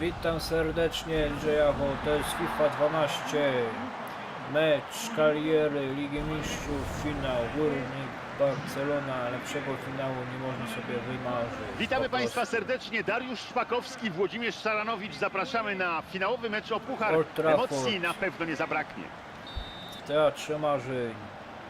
Witam serdecznie, Jacho. To jest FIFA 12. Mecz kariery Ligi Mistrzów, finał Górnik Barcelona. Lepszego finału nie można sobie wymarzyć. Witamy Państwa serdecznie. Dariusz Szpakowski, Włodzimierz Szaranowicz. Zapraszamy na finałowy mecz o Puchar. Emocji na pewno nie zabraknie. W Teatrze Marzeń.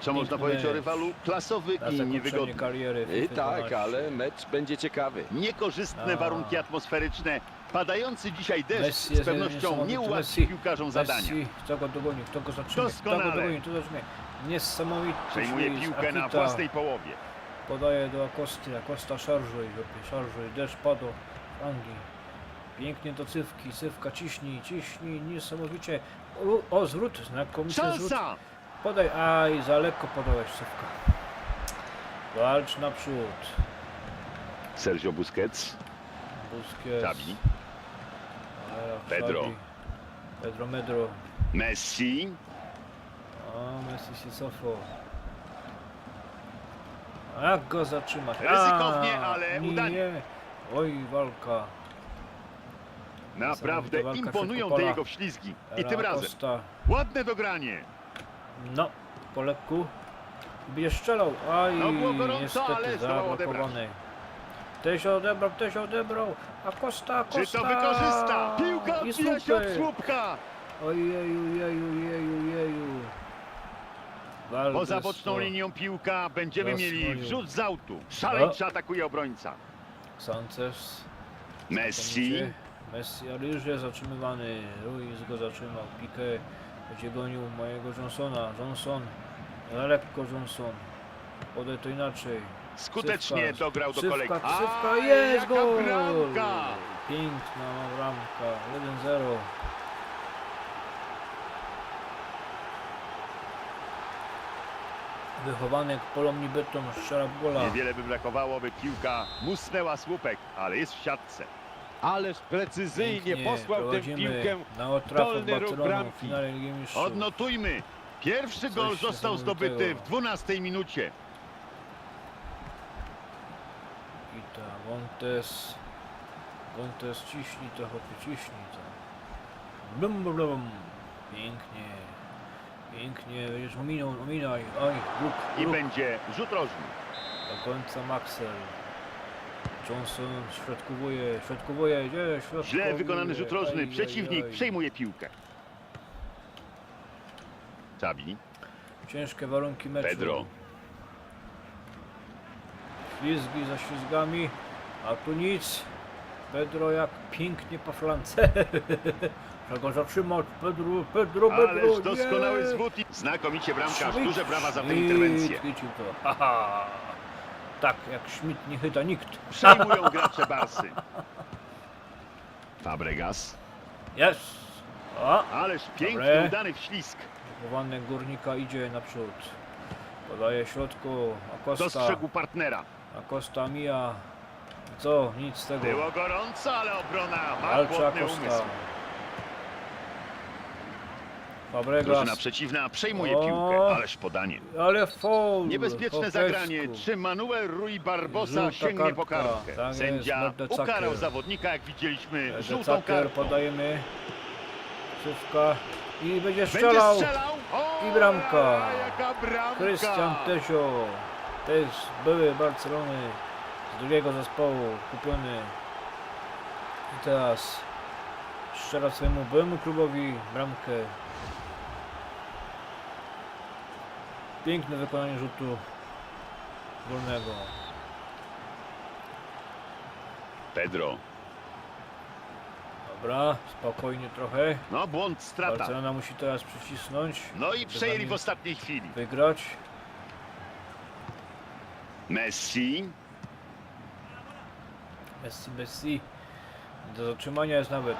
Co można Piękny powiedzieć o rywalu? Klasowy Na i niewygodny. kariery I FIFA tak, 12. ale mecz będzie ciekawy. Niekorzystne A. warunki atmosferyczne. Padający dzisiaj deszcz Messi z jest pewnością niesamowity. nie ułatwi Messi. piłkarzom zadania. Messi, kto go dogoni, kto go zatrzyma, kto Doskonale. go dogoni, kto zatrzyma. Niesamowity Przejmuje Luis piłkę na Akita. własnej połowie. Podaje do Akosty, Akosta szarżuj, żopie, szarżuj, deszcz padł w Anglii. Pięknie do Cywki, Cywka ciśnij, ciśnij, niesamowicie. O, o zwrót, znakomity zwrót. Szansa! Podaj, aj, za lekko podałeś Cywka. Walcz naprzód. Sergio Busquets. Busquets. Xavi. Pedro. Pedro Medro. Messi. O, Messi się cofał. Jak go zatrzymać? Ryzykownie, ale nie. udanie. Oj, walka. Naprawdę walka imponują te jego wślizgi. I tym razem Costa. ładne dogranie. No, po lekku. Będzie strzelał. Aj, No, było gorąco, niestety zablokowany. Ktoś odebrał, ktoś odebrał. A Costa, Costa. Czy to wykorzysta? I odbija się od słupka. Ojeju, jeju, jeju, jeju. Poza boczną linią piłka będziemy mieli Zasłonił. wrzut z autu. Szaleńczo atakuje obrońca. Sanchez. Messi. Messi, ale już jest zatrzymywany. Ruiz go zatrzymał. Piqué będzie gonił mojego Johnsona. Johnson. Za lekko Johnson. Podaj to inaczej. Skutecznie dograł do Cywka, kolegi. Cywka, Aj, jest jaka gol! bramka! Piękna bramka. 1-0. Wychowanek Polomni Bytom strzela gola. Niewiele by brakowało, by piłka musnęła słupek, ale jest w siatce. Ależ precyzyjnie Pięknie posłał tę prowadzimy piłkę. na dolny w bramki. finale Ligi Mistrzów. Odnotujmy. Pierwszy gol został niesamowitego. zdobyty w 12 minucie. I ta Montes. Montes ciśnij to chłopie, ciśnij to. Blum, blum, blum. Pięknie. Pięknie, będziesz ominął, ominaj. Oj, luk, I luk. będzie rzut rożny. Do końca Maxel. Johnson środkowuje, środkowuje, gdzie środkowuje. Źle wykonany rzut rożny. Aj, Przeciwnik aj, aj. przejmuje piłkę. Xavi. Ciężkie warunki meczu. Pedro. Ślizgi za ślizgami, a tu nic. Pedro jak pięknie po flance. Trzeba go zatrzymać. Pedro, Pedro, Pedro. Ależ doskonały zwód i znakomicie bramkarz. Schmidt, Duże brawa za tę Schmidt interwencję. Chwycił to. Haha. Tak, jak Schmidt nie chyta nikt. Przejmują gracze Barsy. Fabregas. Jest. O, Ależ piękny, Dobre. udany wślizg. Chowanek górnika idzie naprzód. Podaje środku. Acosta. Dostrzegł partnera. Acosta mija. Co? Nic z tego. Było gorąco, ale obrona ma Walczy chłodny Acosta. umysł. Fabregas. Drużyna przeciwna przejmuje O. piłkę, ależ podanie. Ale foul. Niebezpieczne po zagranie. pesku. Czy Manuel Rui Barbosa Żółta sięgnie po kartka. kartkę? Tak jest, Sędzia Mordecaker. ukarał zawodnika, jak widzieliśmy, żółtą kartą. podajemy. Cywka. I będzie Będzie strzelał. strzelał! O, I bramka. Jaka bramka! Krystian Tesio. Też były Barcelony. Drugiego zespołu. Kupiony. I teraz strzela swojemu byłemu klubowi bramkę. Piękne wykonanie rzutu wolnego. Pedro. Dobra, spokojnie trochę. No, błąd, strata. Barcelona musi teraz przycisnąć, No i przejęli w ostatniej chwili. wygrać. Messi. Messi, Messi. Do zatrzymania jest nawet.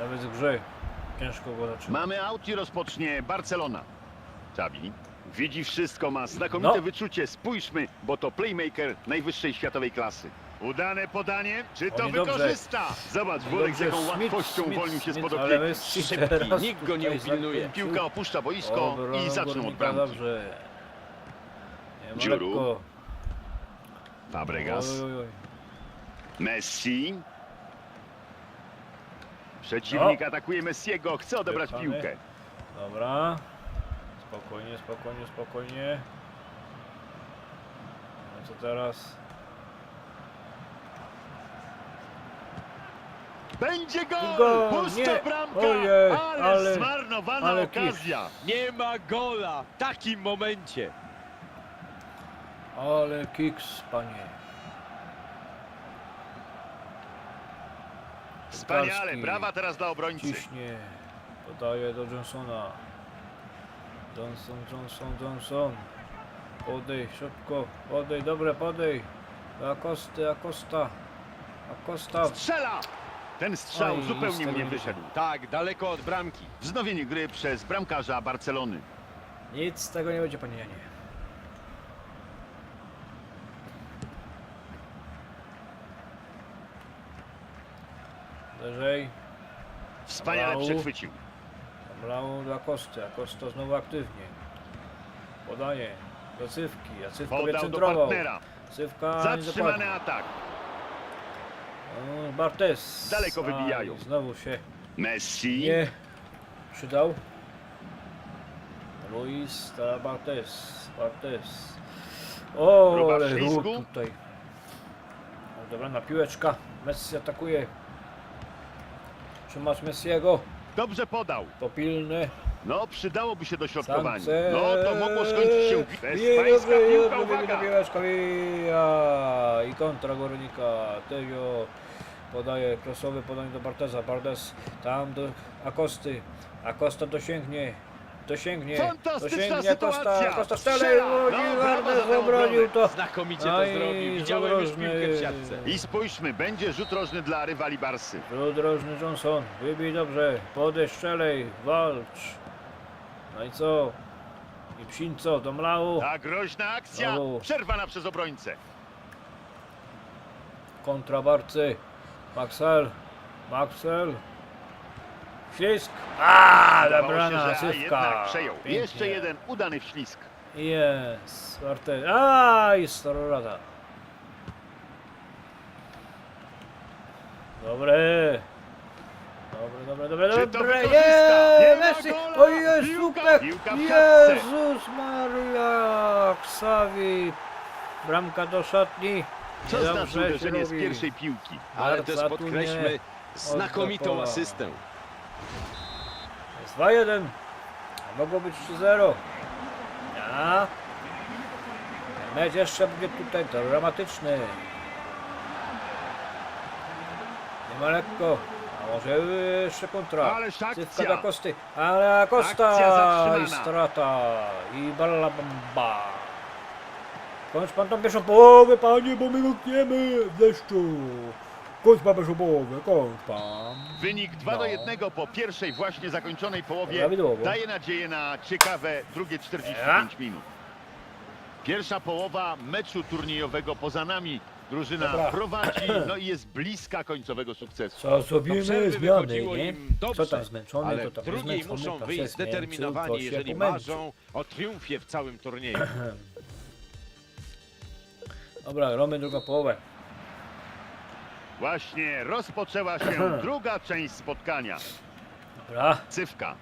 Nawet w grze. Ciężko go zatrzymać. Mamy aut i rozpocznie Barcelona. Xavi. Widzi wszystko, ma znakomite No. wyczucie. Spójrzmy, bo to playmaker najwyższej światowej klasy. Udane podanie. Czy to wykorzysta? Zobacz, Włodek z jaką Smith, łatwością Smith, uwolnił się Smith, spod ale opieki. Messi Szybki, teraz nikt go nie tutaj upilnuje. zakręcił. Piłka opuszcza boisko Obrona i zaczną od górnika, bramki. Dobrze. Nie ma Dziuru. lekko. Fabregas. Oj, oj, oj. Messi. Przeciwnik atakuje Messiego, chce odebrać piłkę. Dobra. Spokojnie, spokojnie, spokojnie. No co teraz? Będzie gol! Gol, Pusta nie. bramka! Ojej, ale, ale- zmarnowana ale kisz. okazja. Nie ma gola w takim momencie. Ale kiks, panie. Wspaniale, brawa teraz dla obrońcy. Ciśnie. Podaje do Johnsona. Johnson, Johnson, Johnson. Podej, szybko. Podej, dobre, podej. Do Akosty, Akosta. Akosta. Strzela! Ten strzał Oj, zupełnie mnie nie wyszedł. Tak, daleko od bramki. Wznowienie gry przez bramkarza Barcelony. Nic z tego nie będzie, panie Janie. Wyżej. Wspaniale Brał. przechwycił. Brało dla Kosty, a Kosta znowu aktywnie. Podaje do Cywki, a Cywka Podał do centrował. partnera. Cywka Zatrzymany atak. Bartes. Daleko Aj, wybijają. Znowu się Messi. nie przydał. Luis, Bartes. Bartes. O, Próba ale ruch tutaj. O, Dobrana piłeczka. Messi atakuje. Trzymasz Messiego. Dobrze podał. Popilny. No, przydałoby się dośrodkowanie. Sanchez. No, to mogło skończyć się. Dobrze, piłka, dobrze, uwaga! piłeczka, wija. I kontra Górnika. Tejo podaje krosowe podanie do Barteza. Bartes tam do Akosty. Acosta dosięgnie. Dosięgnie. Fantastyczna dosięgnie sytuacja. No, brawo Bartes za obronił to. Znakomicie to Aj, zrobił. Widziałem już zadrożny. piłkę w siatce. I spójrzmy, będzie rzut rożny dla rywali Barsy. Drożny Johnson. Wybij dobrze. Podej, strzelej. Walcz. No i co? I psinco do mlału. Ta groźna akcja Brawo. przerwana przez obrońcę. kontra Barcy. Maxel. Maxel. Ślisk. A, Wydawało się, zabrana że sywka. jednak przejął. Pięknie. Jeszcze jeden udany wślizg. Jest. Bartek. Aj, starorada. Dobre. Dobre, dobre, dobre, Czy to dobre. wykorzysta? Nie Nie, ma Messi. gola. O jest, Piłka- super. piłka w siatce. Jezus Maria. Ksawi. Bramka do szatni. Co Dobrze znaczy się uderzenie z robi. pierwszej piłki? Ale Barca też tu podkreślmy nie znakomitą odda pola. asystę. Jest 2-1. A Mogło być 3-0. Ja. Mecz jeszcze będzie tutaj dramatyczny. Nie ma lekko. A może jeszcze kontra. Cywka dla Kosty. Ale Kosta i strata. I balabamba. Kończ pan tą pierwszą połowę, panie, bo my mokniemy w deszczu. Pierwszą połowę, kończ pan. Wynik 2 do No. 1 po pierwszej właśnie zakończonej połowie Prawidłowo. daje nadzieję na ciekawe drugie 45 minut. Pierwsza połowa meczu turniejowego poza nami. Drużyna Dobra. prowadzi, no i jest bliska końcowego sukcesu. Co zrobimy przerwy zmiany, wychodziło nie? im dobrze, Co tam zmęczony, ale to w tam drugiej zmęczony, muszą to wyjść zmęczył, zdeterminowani, to się jeżeli pomęczył. marzą o triumfie w całym turnieju. Dobra, gramy drugą połowę. Właśnie rozpoczęła się druga część spotkania. Dobra, Cywka.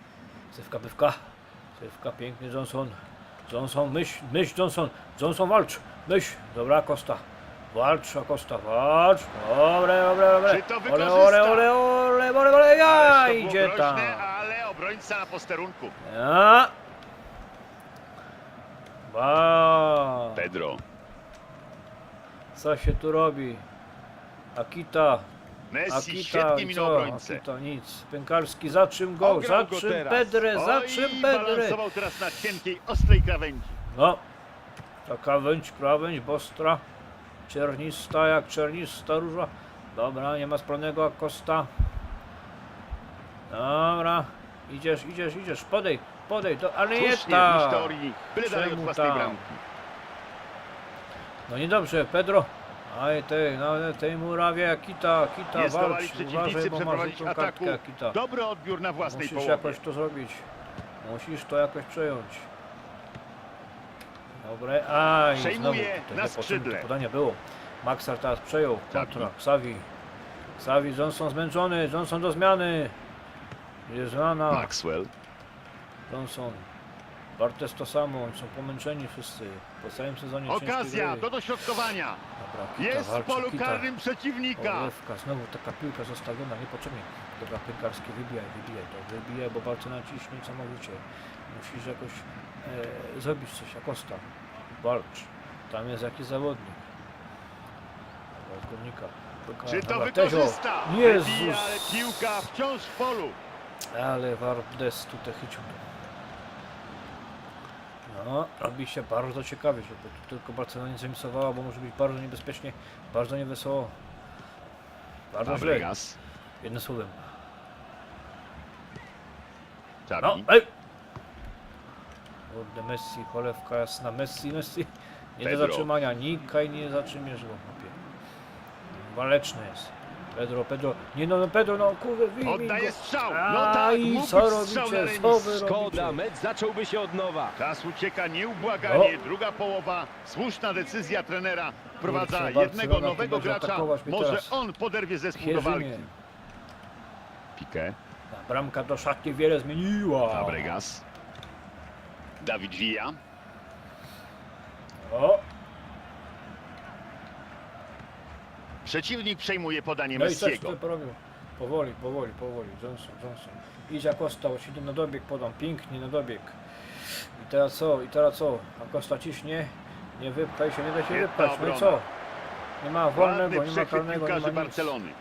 cywka, bywka. Cywka, piękny Johnson. Johnson, myśl, myśl Johnson. Johnson walcz, myśl. Dobra, Costa. Walcz, Acosta, walcz. Dobre, dobre, dobre. Czy to Ole, wykorzysta? ole, ole, ole, ole, ole, ja, Ależ to było idzie tam. groźne, ale obrońca na posterunku. Ja. Ba. Pedro. Co się tu robi? Akita. Messi Akita, świetnie minął co? obrońcę. Akita, nic. Pękalski, zatrzym go, Ograł go zatrzym teraz. Pedrę, Oj, zatrzym Pedrę. balansował teraz na cienkiej, ostrej krawędzi. No, ta krawędź, krawędź, bostra, czernista jak czernista róża. Dobra, nie ma spalonego Kosta. Dobra, idziesz, idziesz, idziesz, podej, podej, to, ale nie Słusznie, ta. w teorii, byle dalej od Czemu własnej tam? bramki. No niedobrze, Pedro. Aj tej, no tej murawie, Kita, Kita, Nie zdołali walcz, przeciwnicy uważaj, bo masz przeprowadzić ataku. kartkę, Kita. Dobry odbiór na własnej Musisz połowie. jakoś to zrobić. Musisz to jakoś przejąć. Dobre, aj, Przejmuje znowu, to na skrzydle. To podanie było. Maxar teraz przejął, kontra, Xavi. Xavi. Johnson zmęczony, Johnson do zmiany. Jest rana. Maxwell. Johnson. Bartes to samo, oni są pomęczeni wszyscy. Po całym sezonie ciężkiej Okazja gry. do dośrodkowania. Dobra, Kita Jest w walczy, polu Kita. karnym przeciwnika. Olewka, znowu taka piłka zostawiona niepotrzebnie. Dobra, Pękarski, wybijaj, wybijaj to, wybijaj, bo Barcelona ciśnie niesamowicie. Musisz jakoś e, zrobić coś, Akosta. Walcz. Tam jest jakiś zawodnik. Dobra, z górnika. Piłka- Czy to dobra, Tezio. wykorzysta? Wybija, ale piłka wciąż w polu. Ale Wardes tutaj chycił. No, robi się bardzo ciekawie, żeby tu tylko Barcelona nie zremisowała, bo może być bardzo niebezpiecznie, bardzo niewesoło. Bardzo źle. Fabregas. Jednym słowem. No, ej! Kurde, Messi, cholewka jasna, Messi, Messi. Nie do Pedro. zatrzymania, nikaj nie zatrzymiesz go, chłopie. Waleczny jest. Pedro, Pedro, nie no, no Pedro, no kurde, wyjmij Oddaje go. strzał. No tak, Aj, mógł co być strzał na robicie, co remis. wy Szkoda, mecz zacząłby się od nowa. Czas ucieka nieubłaganie. No. Druga połowa. Słuszna decyzja trenera. Wprowadza Kurczę, jednego Barcelona tu nowego będzie gracza. atakować mnie Może teraz. on poderwie zespół do walki. Pierzynie. Piqué. Ta bramka do szatni wiele zmieniła. Fabregas. Dawid Villa. O, Przeciwnik przejmuje podanie no i coś Messiego. Powoli, powoli, powoli. Johnson, Johnson. Idzie Acosta, idę na dobieg, podam pięknie na dobieg. I teraz co? I teraz co? Acosta ciśnie. Nie wypchaj się, nie da się Świetna wypchać. No i obrona. co? Nie ma Ładny wolnego, nie ma przechwyt karnego, nie piłkarzy ma nic. Barcelony.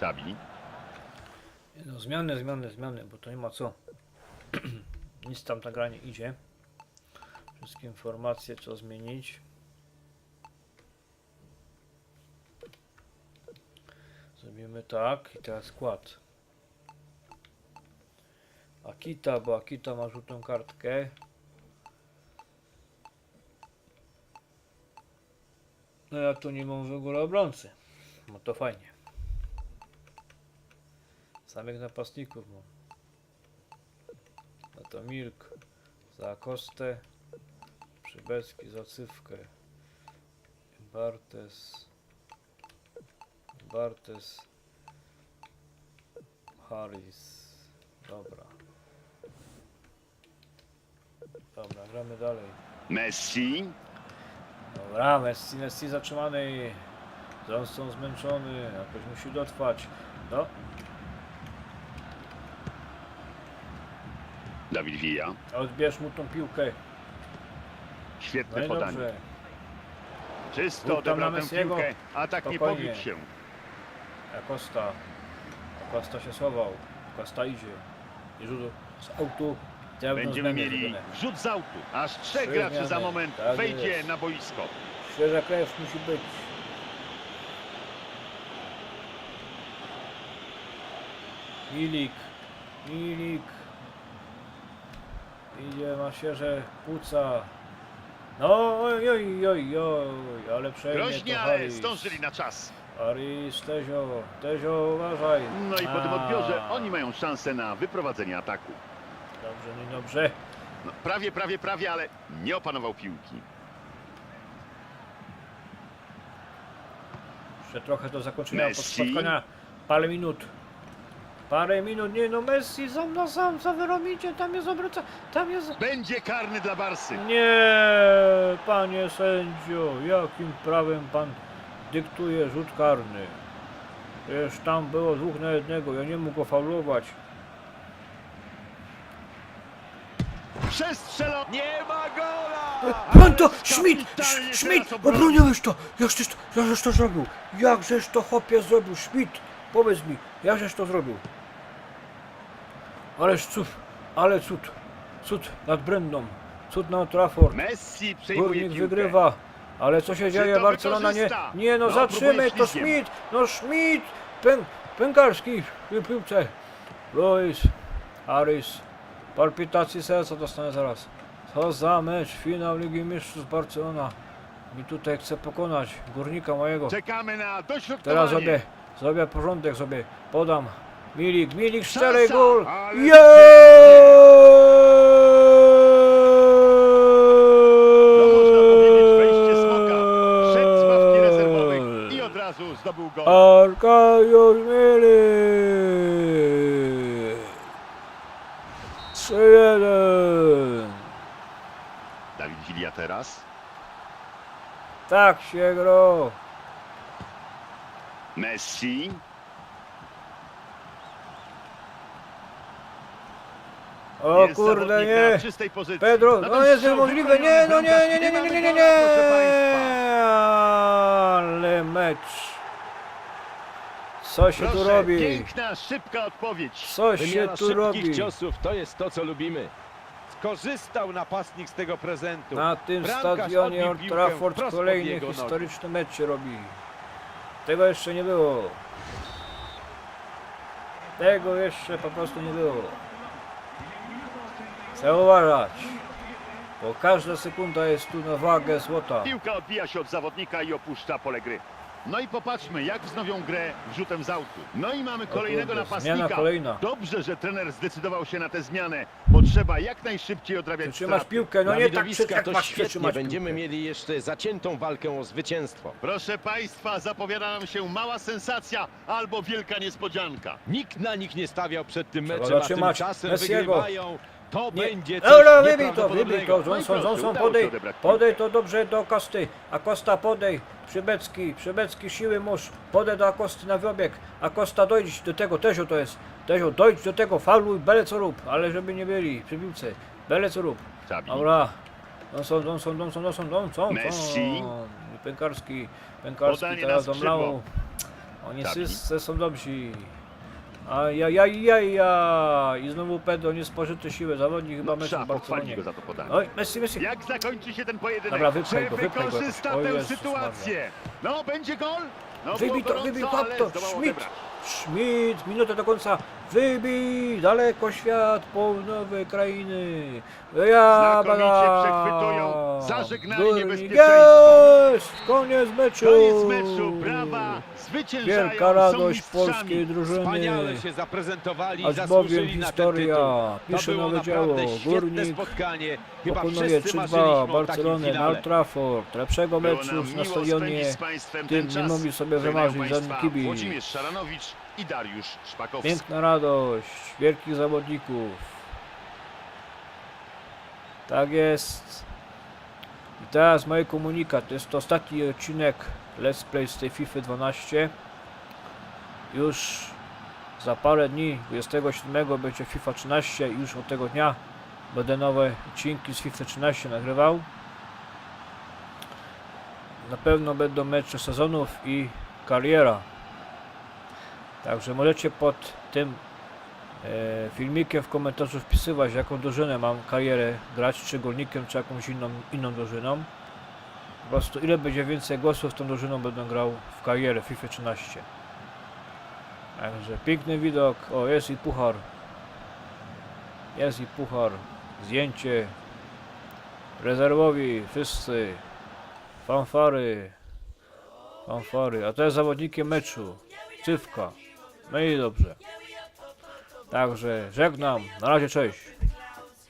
Czabi. No, zmiany, zmiany, zmiany, bo to nie ma co. Nic tam na granie idzie. Wszystkie informacje trzeba zmienić. Zrobimy tak i teraz skład. Akita, bo Akita ma żółtą kartkę. No ja tu nie mam w ogóle obrońcy. No to fajnie. Samych napastników mam. No to Milk za Kostę, Przybecki za Cywkę, Bartes, Bartes, Harris. Dobra. Dobra, gramy dalej. Messi. Dobra, Messi, Messi zatrzymany. Johnson zmęczony, jakoś musi dotrwać. No, Dawid Villa. odbierz mu tą piłkę. No Świetne i podanie. dobrze. Czysto Rób tam na odebrał tę Messiego. piłkę. Atak nie Spokojnie. powiódł się. Acosta. Acosta się schował. Acosta idzie. I rzut z autu. Będziemy mieli wrzut z autu. Aż trzech graczy za moment Tak wejdzie jest. na boisko. Świeża krew musi być. Milik. Milik. Idzie na świeże płuca. No, oj, oj, oj, oj, ale przejmie Groźnie, ale zdążyli na czas. Harris, Tezio, Tezio, uważaj. No i po tym odbiorze oni mają szansę na wyprowadzenie ataku. Dobrze, niedobrze. No, prawie, prawie, prawie, ale nie opanował piłki. Jeszcze trochę do zakończenia Messi. spotkania. Parę minut. Parę minut, nie no Messi sam na sam, co wy robicie? Tam jest obrońca, tam jest... Będzie karny dla Barsy. Nie, panie sędzio, jakim prawem pan dyktuje rzut karny? Przecież tam było dwóch na jednego, ja nie mógł go faulować. Przestrzelony. Nie ma gola! Broń to! Ależ Schmidt! Schmidt! Obroniłeś to! Jakżeś to, jakżeś to zrobił? Jakżeś to chłopie zrobił? Schmidt! Powiedz mi, jakżeś to zrobił? Ależ cud, ale cud. Cud nad Brendą. Cud na Trafford. Messi przejmuje Górnik piłkę. wygrywa. Ale co się dzieje? Barcelona nie. Nie no, No, zatrzymaj to. Schmidt! No Schmidt! Pę, pękarski w piłce. Luis, Harris. Palpitacji serca dostanę zaraz. Co za mecz, finał Ligi Mistrzów Barcelona. I tutaj chcę pokonać górnika mojego. Czekamy na. Teraz zrobię, zrobię porządek sobie. Podam. Milik, Milik, szczery gol! ale To można powiedzieć wejście smoka. Szedł z ławki rezerwowej i od zdobył gol. Arkadiusz Milik! 3-1! Dawid Wilia teraz. Tak się gro! Messi. O Jest kurde nie! Na czystej pozycji. Pedro, Na no ten jest strzał niemożliwe, nie, wykonany no nie, nie, nie, nie, nie, nie, nie, nie, Proszę państwa. ale mecz. Co się tu Proszę, robi? Piękna, szybka odpowiedź. Co się Wymiana tu szybkich robi? ciosów to jest to, co lubimy. Skorzystał napastnik z tego prezentu. Na tym Bramkarz stadionie odbił Old piłkę Trafford wprost pod kolejny jego nogi. historyczny mecz się robi. Tego jeszcze nie było. Tego jeszcze po prostu nie było. Trzeba uważać. Bo każda sekunda jest tu na wagę złota. Piłka odbija się od zawodnika i opuszcza pole gry. No i popatrzmy, jak wznowią grę wrzutem z autu. No i mamy kolejnego napastnika. kolejna. Dobrze, że trener zdecydował się na tę zmianę, bo trzeba jak najszybciej odrabiać Trzymasz straty. piłkę, no Na nie tak jak to świetnie. Będziemy piłkę. mieli jeszcze zaciętą walkę o zwycięstwo. Proszę Państwa, zapowiada nam się mała sensacja albo wielka niespodzianka. Nikt na nich nie stawiał przed tym Trzeba meczem, a zatrzymać tymczasem Messiego. wygrywają. To Nie. będzie coś Dobra, wybij to, wybij to, Johnson, Johnson, podej, podej to dobrze do Kosty, a Kosta podej, Przybecki, Przybecki siły mórz, podej do Akosty na wybieg, a Kosta dojdź do tego, Tezio to jest, Tezio dojdź do tego, fauluj, bele co rób, ale żeby nie byli przy piłce, bele co rób, dobra, Johnson, Johnson, Johnson, Johnson, Johnson, Messi. Pękarski, Pękarski Podanie teraz do skrzydło. mlał, oni wszyscy są dobrzy. Ajajajajaj! I znowu Pedro, niespożyte siły, zawodnik chyba No, trzeba pochwalić Barcelonie. go za to podanie. Oj, Messi, Messi. Jak zakończy się ten pojedynek? Dobra, wypchaj go, wypchaj go. O tę Jezus sytuację? No, będzie gol? No, Wybij to, wybij, to, Schmidt. Schmidt, minutę do końca, wybij, daleko świat, południowe krainy, ja, Znakomicie przechwytują, zażegnali niebezpieczeństwo. Jest, koniec meczu. Koniec meczu, brawa, zwyciężają, Wielka są radość polskiej drużyny. Wspaniale się zaprezentowali Aż zasłużyli bowiem na historia ten tytuł. pisze to było nowe dzieło. naprawdę świetne Górnik spotkanie. Chyba Pokonuje wszyscy 3-2 marzyliśmy o takim Barcelonę na finale. Old Trafford. Lepszego meczu na stadionie tym nie mogli sobie wymarzyć żaden kibic. Szaranowicz i Dariusz Szpakowski. Piękna radość wielkich zawodników. Tak jest. I teraz mój komunikat. To jest ostatni odcinek Let's Play z tej FIFA 12. Już za parę dni, 27 będzie FIFA 13 i już od tego dnia będę nowe odcinki z FIFA 13 nagrywał. Na pewno będą mecze sezonów i kariera. Także możecie pod tym e, filmikiem w komentarzu wpisywać jaką drużynę mam karierę grać, czy górnikiem, czy jakąś inną, inną drużyną. Po prostu ile będzie więcej głosów tą drużyną będę grał w karierę FIFA 13. Także piękny widok. O, jest i puchar. Jest i puchar. Zdjęcie. Rezerwowi, wszyscy. Fanfary. Fanfary. A jest zawodnikiem meczu. Cywka. No i dobrze. Także żegnam. Na razie, cześć.